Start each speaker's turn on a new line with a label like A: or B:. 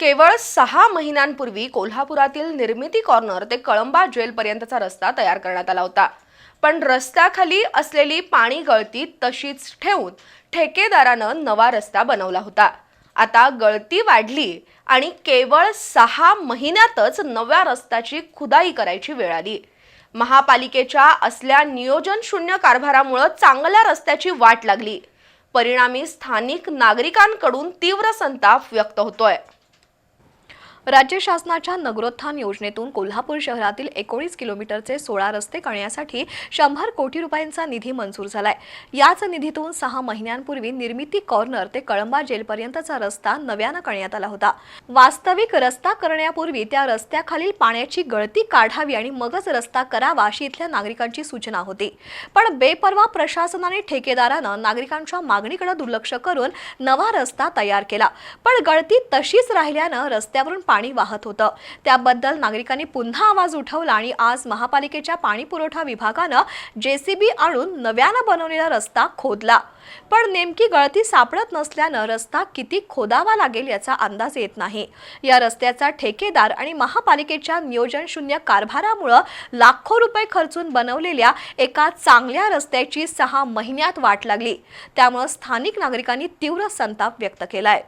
A: केवळ सहा महिन्यांपूर्वी कोल्हापुरातील निर्मिती कॉर्नर ते कळंबा जेलपर्यंतचा रस्ता तयार करण्यात आला होता. पण रस्त्याखाली असलेली पाणी गळती तशीच ठेवून ठेकेदारानं नवा रस्ता बनवला होता. आता गळती वाढली आणि केवळ सहा महिन्यातच नव्या रस्त्याची खुदाई करायची वेळ आली. महापालिकेच्या असल्या नियोजन शून्य कारभारामुळं चांगल्या रस्त्याची वाट लागली. परिणामी स्थानिक नागरिकांकडून तीव्र संताप व्यक्त होतोय.
B: राज्य शासनाच्या नगरोत्थान योजनेतून कोल्हापूर शहरातील एकोणीस किलोमीटरचे सोळा रस्ते करण्यासाठी शंभर कोटी रुपयांचा निधी मंजूर झालाय. याच निधीतून सहा महिन्यांपूर्वी निर्मिती कॉर्नर ते कळंबा जेलपर्यंतचा रस्ता नव्यानं करण्यात आला होता. वास्तविक रस्ता करण्यापूर्वी त्या रस्त्याखालील पाण्याची गळती काढावी आणि मगच रस्ता करावा अशी इथल्या नागरिकांची सूचना होती. पण बेपरवा प्रशासनाने ठेकेदारानं नागरिकांच्या मागणीकडे दुर्लक्ष करून नवा रस्ता तयार केला. पण गळती तशीच राहिल्यानं रस्त्यावरून पाणी वाहत होतं. त्याबद्दल नागरिकांनी पुन्हा आवाज उठवला आणि आज महापालिकेच्या पाणी पुरवठा विभागानं जेसीबी आणून नव्यानं बनवलेला रस्ता खोदला. पण नेमकी गळती सापडत नसल्यानं रस्ता किती खोदावा लागेल याचा अंदाज येत नाही. या रस्त्याचा ठेकेदार आणि महापालिकेच्या नियोजनशून्य कारभारामुळं लाखो रुपये खर्चून बनवलेल्या एका चांगल्या रस्त्याची सहा महिन्यात वाट लागली. त्यामुळं स्थानिक नागरिकांनी तीव्र संताप व्यक्त केलाय.